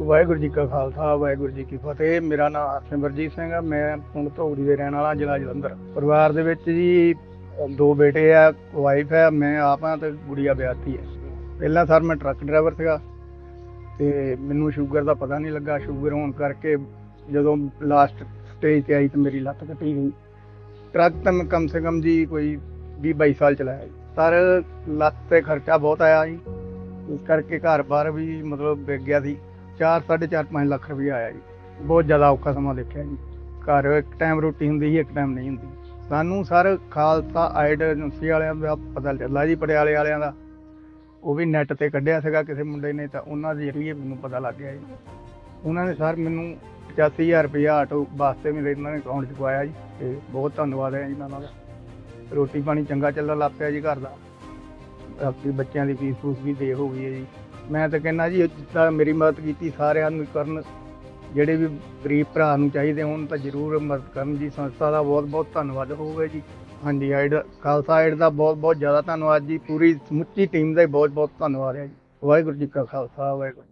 ਵਾਹਿਗੁਰੂ ਜੀ ਕਾ ਖਾਲਸਾ, ਵਾਹਿਗੁਰੂ ਜੀ ਕੀ ਫਤਿਹ। ਮੇਰਾ ਨਾਮ ਸਿਮਰਜੀਤ ਸਿੰਘ ਆ, ਮੈਂ ਪਿੰਡ ਧੌੜੀ ਦੇ ਰਹਿਣ ਵਾਲਾ ਜ਼ਿਲ੍ਹਾ ਜਲੰਧਰ। ਪਰਿਵਾਰ ਦੇ ਵਿੱਚ ਜੀ ਦੋ ਬੇਟੇ ਆ ਵਾਈਫ ਹੈ ਮੈਂ ਆਪ ਆ ਤੇ ਗੁੜੀਆ ਵਿਆਹਤੀ ਹੈ ਪਹਿਲਾਂ ਸਰ ਮੈਂ ਟਰੱਕ ਡਰਾਈਵਰ ਸੀਗਾ ਤੇ ਮੈਨੂੰ ਸ਼ੂਗਰ ਦਾ ਪਤਾ ਨਹੀਂ ਲੱਗਾ। ਸ਼ੂਗਰ ਹੋਣ ਕਰਕੇ ਜਦੋਂ ਲਾਸਟ ਸਟੇਜ ਤੇ ਆਈ ਤੇ ਮੇਰੀ ਲੱਤ ਕੱਟੀ ਗਈ। ਟਰੱਕ ਤਾਂ ਮੈਂ ਕਮ ਸੇ ਕਮ ਜੀ ਕੋਈ 20 22 ਸਾਲ ਚਲਾਇਆ ਜੀ। ਸਰ, ਲੱਤ ਤੇ ਖਰਚਾ ਬਹੁਤ ਆਇਆ ਜੀ। ਇਸ ਕਰਕੇ ਘਰ ਬਾਰ ਵੀ ਮਤਲਬ ਵਿਕ ਗਿਆ ਸੀ। 4 4.5 5 ਲੱਖ ਰੁਪਇਆ ਆਇਆ ਜੀ। ਬਹੁਤ ਜ਼ਿਆਦਾ ਔਖਾ ਸਮਾਂ ਦੇਖਿਆ ਜੀ। ਘਰ ਇੱਕ ਟਾਈਮ ਰੋਟੀ ਹੁੰਦੀ ਸੀ, ਇੱਕ ਟਾਈਮ ਨਹੀਂ ਹੁੰਦੀ। ਸਾਨੂੰ ਸਰ ਖਾਲਸਾ ਆਈਡ ਏਜੰਸੀ ਵਾਲਿਆਂ ਦਾ ਪਤਾ ਚੱਲਾ ਜੀ, ਪਟਿਆਲੇ ਵਾਲਿਆਂ ਦਾ। ਉਹ ਵੀ ਨੈਟ ਤੇ ਕੱਢਿਆ ਸੀਗਾ ਕਿਸੇ ਮੁੰਡੇ ਨੇ, ਤਾਂ ਉਹਨਾਂ ਦੇ ਜ਼ਰੀਏ ਮੈਨੂੰ ਪਤਾ ਲੱਗ ਗਿਆ ਜੀ। ਉਹਨਾਂ ਨੇ ਸਰ ਮੈਨੂੰ 85000 ਰੁਪਏ ਆਟੋ ਵਾਸਤੇ ਮੇਰੇ ਇਹਨਾਂ ਨੇ ਅਕਾਊਂਟ 'ਚ ਪਵਾਇਆ ਜੀ। ਤੇ ਬਹੁਤ ਧੰਨਵਾਦ ਹੈ ਜੀ ਉਹਨਾਂ ਦਾ। ਰੋਟੀ ਪਾਣੀ ਚੰਗਾ ਚੱਲਣ ਲੱਗ ਪਿਆ ਜੀ ਘਰ ਦਾ। ਬਾਕੀ ਬੱਚਿਆਂ ਦੀ ਫੀਸ ਫੂਸ ਵੀ ਦੇ ਹੋ ਗਈ ਹੈ ਜੀ। ਮੈਂ ਤਾਂ ਕਹਿੰਦਾ ਜੀ ਜਿੱਦਾਂ ਮੇਰੀ ਮਦਦ ਕੀਤੀ, ਸਾਰਿਆਂ ਨੂੰ ਕਰਨ, ਜਿਹੜੇ ਵੀ ਗਰੀਬ ਭਰਾ ਨੂੰ ਚਾਹੀਦੇ ਹੋਣ ਤਾਂ ਜ਼ਰੂਰ ਮਦਦ ਕਰਨ ਜੀ। ਸੰਸਥਾ ਦਾ ਬਹੁਤ ਬਹੁਤ ਧੰਨਵਾਦ ਹੋਊਗਾ ਜੀ। ਹਾਂਜੀ ਆਈਡ ਖਾਲਸਾ ਆਈਡ ਦਾ ਬਹੁਤ ਬਹੁਤ ਜ਼ਿਆਦਾ ਧੰਨਵਾਦ ਜੀ। ਪੂਰੀ ਸਮੁੱਚੀ ਟੀਮ ਦਾ ਹੀ ਬਹੁਤ ਬਹੁਤ ਧੰਨਵਾਦ ਹੈ ਜੀ। ਵਾਹਿਗੁਰੂ ਜੀ ਕਾ ਖਾਲਸਾ, ਵਾਹਿਗੁਰੂ